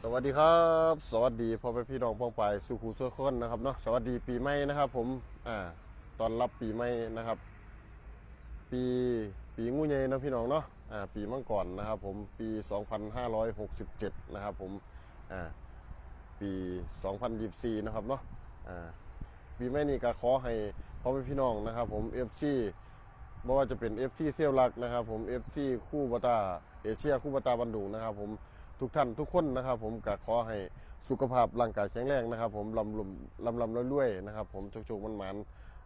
สวัสดีครับ สวัสดีพ่อแม่พี่น้องป้องไปสุขูสุขคนนะครับเนาะสวัสดีปีใหม่นะครับ ผมอ่าตอนรับปีใหม่นะครับ ปีปีงูใหญ่นะพี่น้องเนาะอ่าปีมังกรนะครับ ผมปี 2567 นะครับ ผมอ่าปี 2024 นะครับเนาะอ่าปีใหม่นี้ก็ขอให้พ่อแม่พี่น้องนะครับ ผม FC บ่ว่าจะเป็น FC เซียวรักนะครับ ผม FC คู่บาตาเอเชียคู่บาตาบันดุงนะครับ ผม ทุกท่านทุกคนนะครับ ผมก็ขอให้สุขภาพร่างกายแข็งแรงนะครับ ผมลำลุมลำลำรวยๆนะครับ ผมโชคๆมันมัน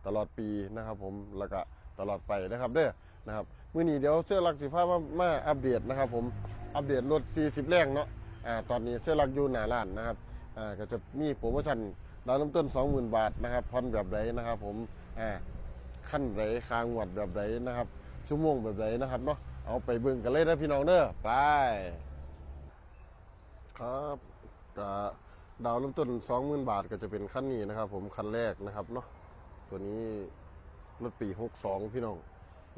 ตลอดปีนะครับ ผมแล้วก็ตลอดไปนะครับเด้อนะครับมื้อนี้เดี๋ยวเสื้อรักสิภามามาอัปเดตนะครับ ผมอัปเดตรถ 40 แรงเนาะอ่าตอนนี้เสื้อรักอยู่หน้าร้านนะครับอ่าก็จะมีโปรโมชั่นดานเริ่มต้น 20,000 บาทนะครับผ่อนแบบไหนนะครับผมอ่าขั้นไหนคางวดแบบไหนนะครับชั่วโมงแบบไหนนะครับเนาะเอาไปเบิ่งกันเลยนะพี่น้องเด้อไป ครับก็ดาวเริ่มต้น 20,000 บาทก็จะเป็นขั้นนี้นะครับ ผมขั้นแรกนะครับเนาะตัวนี้รถปี 62 พี่น้อง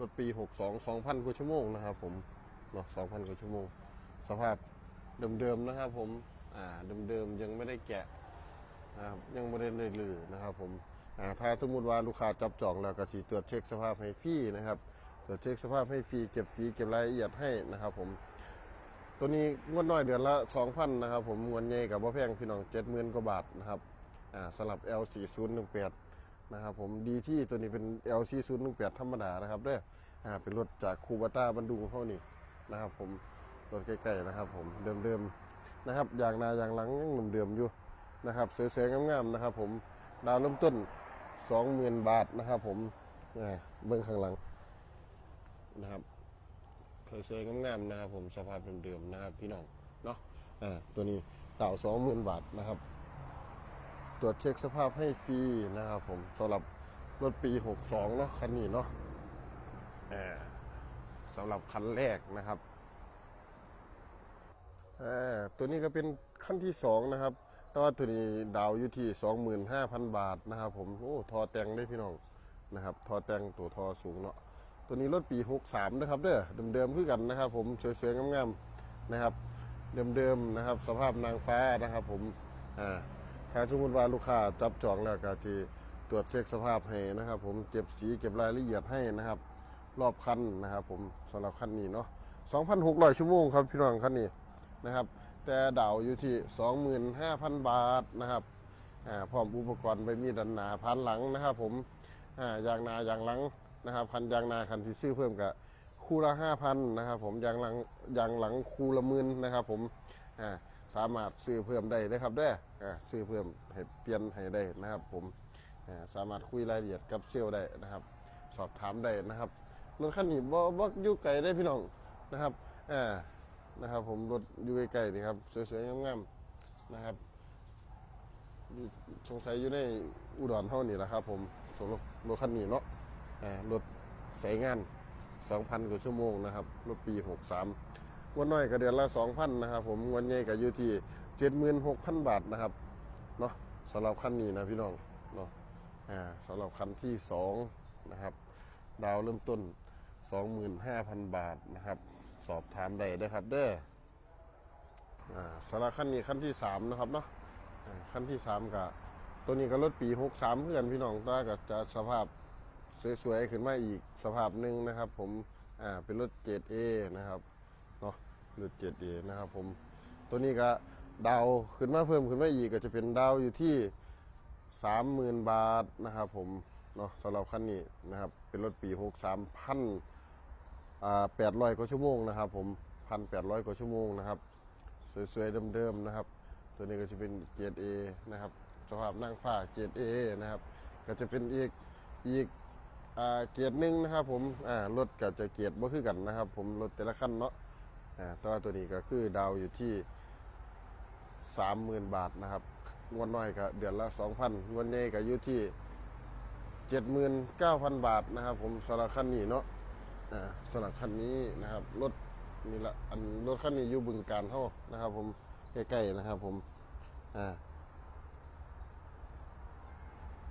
รถปี 62 2,000 กว่าชั่วโมงนะครับ ผมเนาะ2,000 กว่าชั่วโมง สภาพเดิมๆนะครับผมอ่าเดิมๆยังไม่ได้แกะนะครับยังไม่ได้เลยลือนะครับ ผมอ่าถ้าสมมติว่าลูกค้าจับจองแล้วก็สีตรวจเช็คสภาพให้ฟรีนะครับตรวจเช็คสภาพให้ฟรีเก็บสีเก็บรายละเอียดให้นะครับ ผม ตัวนี้งวดน้อยเดือนละ 2,000นะครับผมงวดใหญ่กับว่าแพงพี่น้อง70,000กว่าบาทนะครับอ่าสำหรับ L4018 นะครับผมดีที่ตัวนี้เป็น L4018 ธรรมดานะครับเด้ออ่าเป็นรถจากคูบาต้าบันดุงเขานี่นะครับผมรถใกล้ๆนะครับผมเดิมๆนะครับอย่างหนาอย่างหลังยังเดิมๆอยู่นะครับสวยๆงามๆนะครับผมดาวเริ่มต้น 20,000 บาทนะครับผมเบื้องข้างหลังนะครับ สวยๆงามๆนะครับผมสภาพเดิมๆนะครับพี่น้องเนาะอ่าตัวนี้ดาว20,000บาทนะครับ ตรวจเช็คสภาพให้ฟรีนะครับผมสำหรับรถปี 62เนาะคันนี้เนาะอ่าสำหรับคันแรกนะครับอ่าตัวนี้ก็เป็นขั้นที่สองนะครับตัวาตัวนี้ดาวอยู่ที่ 25,000 บาทนะครับผมโอ้ทอแต่งได้พี่น้องนะครับ ทอแต่งตัวทอสูงเนาะ ตัวนี้รถปี 63นะครับเด้อเดิมๆคือกันนะครับ ผมสวยๆงามๆนะครับ เดิมๆนะครับ สภาพนางฟ้านะครับ ผมอ่าถ้าสมมติว่าลูกค้าจับจองแล้วก็จะตรวจเช็คสภาพให้นะครับ ผมเก็บสีเก็บรายละเอียดให้นะครับ รอบคันนะครับ ผมสำหรับคันนี้เนาะ2,600 ชั่วโมงครับพี่น้องคันนี้นะครับ แต่ดาวอยู่ที่ 25,000 บาทนะครับอ่าพร้อมอุปกรณ์ไปมีดันหนาพันหลังนะครับ ผมอ่ายางนายางหลัง นะครับคันยางนาคันที่ซื้อเพิ่มกับคู่ละ5,000นนะครับผมยางหลังยางหลังคู่ละหมื่นนะครับผมอ่าสามารถซื้อเพิ่มได้นะครับเด้ออ่าซื้อเพิ่มให้เปลี่ยนให้ได้นะครับผมอ่าสามารถคุยรายละเอียดกับเซลล์ได้นะครับ สอบถามได้นะครับรถคันนี้บ่บ่อยู่ไกลได้พี่น้องนะครับอ่านะครับ ผมรถอยู่ใกล้ๆนี่ครับสวยๆงามๆนะครับสงสัยอยู่ในอุดรเท่านี้แหละครับ ผมสำหรับรถคันนี้เนาะ รถใช้งาน 2,000 กว่าชั่วโมงนะครับ รถปี 63วันน้อยก็เดือนละ 2,000 นะครับ ผมวันใหญ่ก็อยู่ที่ 76,000 บาทนะครับเนาะสำหรับคันนี้นะพี่น้องเนาะสำหรับคันที่ 2 นะครับ ดาวเริ่มต้น 25,000 บาทนะครับ สอบถามได้เด้ครับเด้อสำหรับขั้นนี้ขั้นที่ 3 นะครับเนาะขั้นที่ 3กับตัวนี้ก็รถปี 63 เพื่อนพี่น้องตัวก็จะสภาพ สวยๆขึ้นมาอีกสภาพหนึ่งนะครับ ผมอ่าเป็นรถเกรด A นะครับเนาะรถเกรด A นะครับผมตัวนี้ก็ดาวขึ้นมาเพิ่มขึ้นมาอีกก็จะเป็นดาวอยู่ที่ 30,000 บาทนะครับผมเนาะสำหรับคันนี้นะครับเป็นรถปี63พันอ่าแปดร้อยกว่าชั่วโมงนะครับผมพันแปดร้อยกว่าชั่วโมงนะครับสวยๆเดิมๆนะครับ ตัวนี้ก็จะเป็นเกียร์เอนะครับสภาพนั่งฟ้าเกียร์เอนะครับก็จะเป็นอีกอีก อ่าเกียร์หนึ่งนะครับผมอ่ารถก็จะเกียร์บ่คือกันนะครับ ผมรถแต่ละคันเนาะอ่าแต่ว่าตัวนี้ก็คือดาวอยู่ที่สามหมื่นบาทนะครับงวดน้อยก็เดือนละสองพันงวดใหญ่ก็อยู่ที่เจ็ดหมื่นเก้าพันบาทนะครับ ผมสำหรับคันนี้เนาะอ่าสำหรับคันนี้นะครับรถนี่ละอันรถคันนี้อยู่บึงการเท่านะครับ ผมใกล้ๆนะครับ ผมอ่า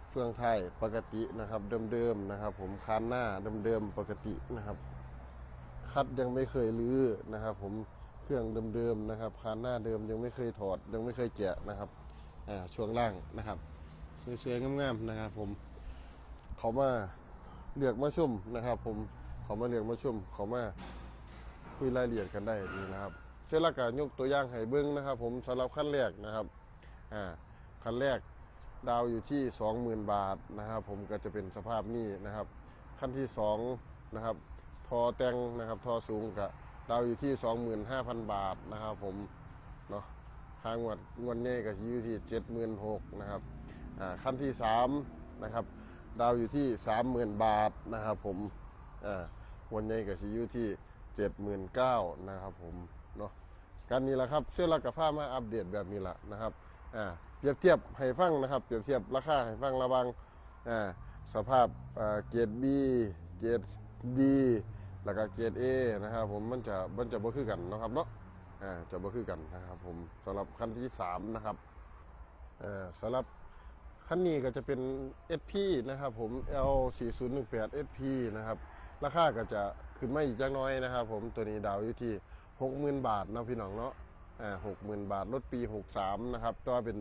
เฟืองไทยปกตินะครับ เดิมๆนะครับ ผมคานหน้าเดิมๆปกตินะครับคัดยังไม่เคยลื้อนะครับ ผมเครื่องเดิมๆนะครับคานหน้าเดิมยังไม่เคยถอดยังไม่เคยแกะนะครับอ่าช่วงล่างนะครับสวยๆงามๆนะครับ ผมเขามาเลือกมาชุ่มนะครับ ผมเขามาเลือกมาชุ่มเขามาคุยรายละเอียดกันได้นี่นะครับเสร็จแล้วก็ยกตัวอย่างให้เบิ้งนะครับ ผมสำหรับขั้นแรกนะครับอ่าขั้นแรก ดาวอยู่ที่ 20,000 บาทนะครับ ผมก็จะเป็นสภาพนี้นะครับ ขั้นที่สองนะครับทอแตงนะครับทอสูงกับดาวอยู่ที่ 25,000 บาทนะครับ ผมเนาะค่างวดงวดนี้ก็อยู่ที่ 76,000นะครับอ่าขั้นที่สามนะครับดาวอยู่ที่ 30,000 บาทนะครับผมอ่างวดนี้ก็สิอยู่ที่79,000นะครับผมเนาะการนี้แหละครับเสื้อลักกับผ้ามาอัปเดตแบบนี้แหละนะครับ อ่าเปรียบเทียบให้ฟังนะครับ เปรียบเทียบราคาให้ฟังระวังอ่าสภาพอ่าเกรด B เกรด D แล้วก็เกรด A นะครับผมมันจะมันจะบ่คือกันนะครับเนาะอ่าจะบ่คือกันนะครับผมสำหรับคันที่ 3 นะครับอ่อสำหรับคันนี้ก็จะเป็น SP นะครับผม L 4 0 1 8 SP นะครับราคาก็จะขึ้นมาอีกจักหน้อยนะครับ ผมตัวนี้ดาวอยู่ที่ 60,000 บาทนะพี่น้องเนาะ อ่า60,000บาท รถปี 63 นะครับ ตัวเป็น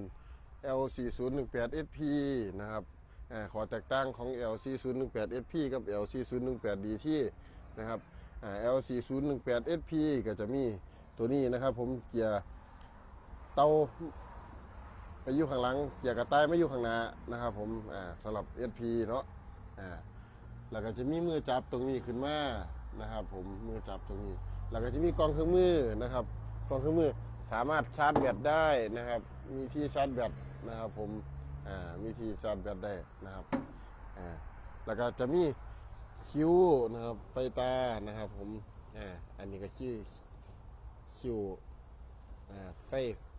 L 4 0 1 8 SP นะครับอขอแตกต่างของ LC 0 1 8 SP กับ LC 0 1 8 DT นะครับ LC 0 1 8 SP ก็จะมีตัวนี้นะครับ ผมเกียร์เตาไปอยู่ข้างหลังเกียร์กระต่ายไม่อยู่ข้างหน้านะครับ ผมสำหรับ SP เนาะแล้วก็จะมีมือจับตรงนี้ขึ้นมานะครับ ผมมือจับตรงนี้ แล้วก็จะมีกล้องเครื่องมือนะครับกล้องเครื่องมือ สามารถชาร์จแบตได้นะครับ มีที่ชาร์จแบตนะครับผมอ่ามีที่ชาร์จแบตได้นะครับอ่าแล้วก็จะมีคิวนะครับไฟตานะครับผมอ่าอันนี้ก็ชื่อคิวอ่าไฟ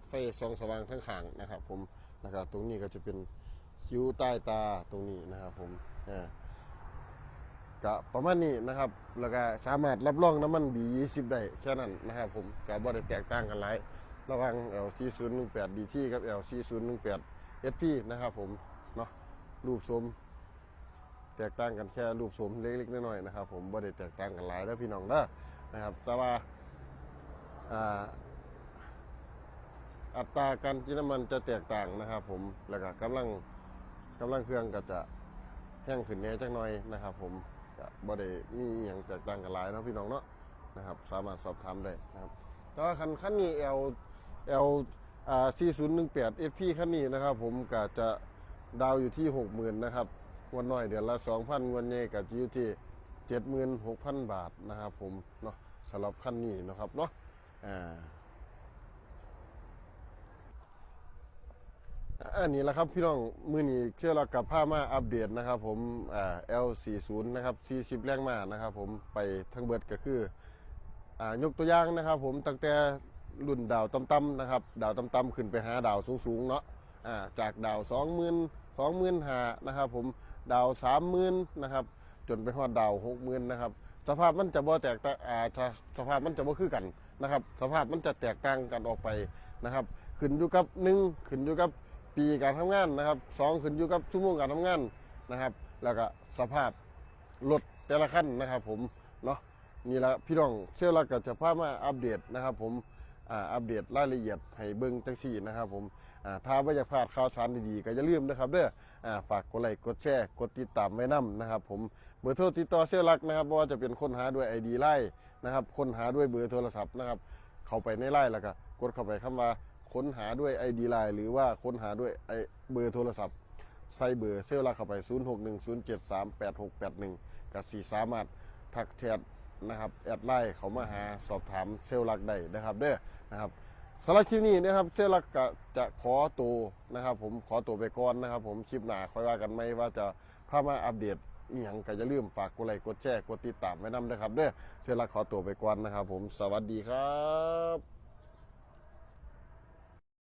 ไฟส่องสว่างทั้งข้างนะครับ ผมแล้วก็ตรงนี้ก็จะเป็นคิ้วใต้ตาตรงนี้นะครับ ผมอ่า ก็ประมาณนี้นะครับ แล้วก็สามารถรับรองน้ำมัน B20 ได้แค่นั้นนะครับผมก็บ่ได้แตกต่างกันหลายระหว่าง LC018 DT กับ LC018 SP นะครับผมเนาะรูปทรงแตกต่างกันแค่รูปทรงเล็กๆน้อยๆนะครับ ผมบ่ได้แตกต่างกันหลายแล้วพี่น้องเด้อนะครับ แต่ว่าอัตราการกินน้ำมันจะแตกต่างนะครับ ผมแล้วก็กำลังกำลังเครื่องก็จะแห้งขึ้นแน่จักหน่อยนะครับ ผม ก็บ่ได้มีอย่างแตกต่างกันหลายเนาะพี่น้องเนาะนะครับ สามารถสอบถามได้นะครับแต่ว่าคันคันนี้ L L อ่า4018 SP คันนี้นะครับ ผมก็จะดาวอยู่ที่ 60,000นะครับงวันน้อยเดือนละ 2,000งวันใหญ่ก็จะอยู่ที่ 76,000 บาทนะครับ ผมเนาะสำหรับคันนี้นะครับเนาะอ่า อันนี้แหละครับพี่น้องมือนี้เชื่อเรากับผ้ามาอัปเดตนะครับ ผมอ่า L40 นะครับ40แรงมานะครับ ผมไปทั้งเบิดก็คืออ่ายกตัวอย่างนะครับ ผมตั้งแต่รุ่นดาวต่ำๆนะครับ ดาวต่ำๆขึ้นไปหาดาวสูงๆเนาะอ่าจากดาว 20,000 20,000หานะครับ ผมดาว 30,000นะครับจนไปฮอดดาว 60,000นะครับสภาพมันจะบ่แตกต่างอ่าสสภาพมันจะบ่คือกันนะครับ สภาพมันจะแตกต่างกันออกไปนะครับ ขึ้นอยู่กับหนึ่งขึ้นอยู่กับ ปีการทำงานนะครับสองขึ้นอยู่กับชั่วโมงการทำงานนะครับ แล้วก็สภาพรถแต่ละคันนะครับ ผมเนาะนี่ละพี่น้องเชื่อเราก็จะพามาอัปเดตนะครับ ผมอัปเดตรายละเอียดให้เบิ่งจังซี่นะครับผมอ่าถ้าไม่อยากพลาดข่าวสารดีๆก็อย่าลืมนะครับเด้ออฝากกดไลค์กดแชร์กดติดตามไว้นํนะครับ ผมเบอร์โทรติดต่อเชื่อรักนะครับว่าจะเป็นค้นหาด้วย ID ไลน์นะครับค้นหาด้วยเบอร์โทรศัพท์นะครับ เข้าไปในไลน์แล้วก็กดเข้าไปคำว่า ค้นหาด้วย ID ไลน์หรือว่าค้นหาด้วยไอเบอร์โทรศัพท์ ใส่เบอร์เซลลาเข้าไป 0610738681ก็สีสามารถทักแชทนะครับแอดไลน์เขามาหาสอบถามเซลลลักได้นะครับเด้อนะครับสำหรับคลิปนี้นะครับเซลลลักก็จะขอตัวนะครับ ผมขอตัวไปก่อนนะครับ ผมคลิปหน้าค่อยว่ากันไหมว่าจะพามาอัปเดตอีหยังก็อย่าลืมฝากกดไลค์กดแชร์กดติดตามไว้นำนะครับเด้อเซลลลักขอตัวไปก่อนนะครับ ผมสวัสดีครับ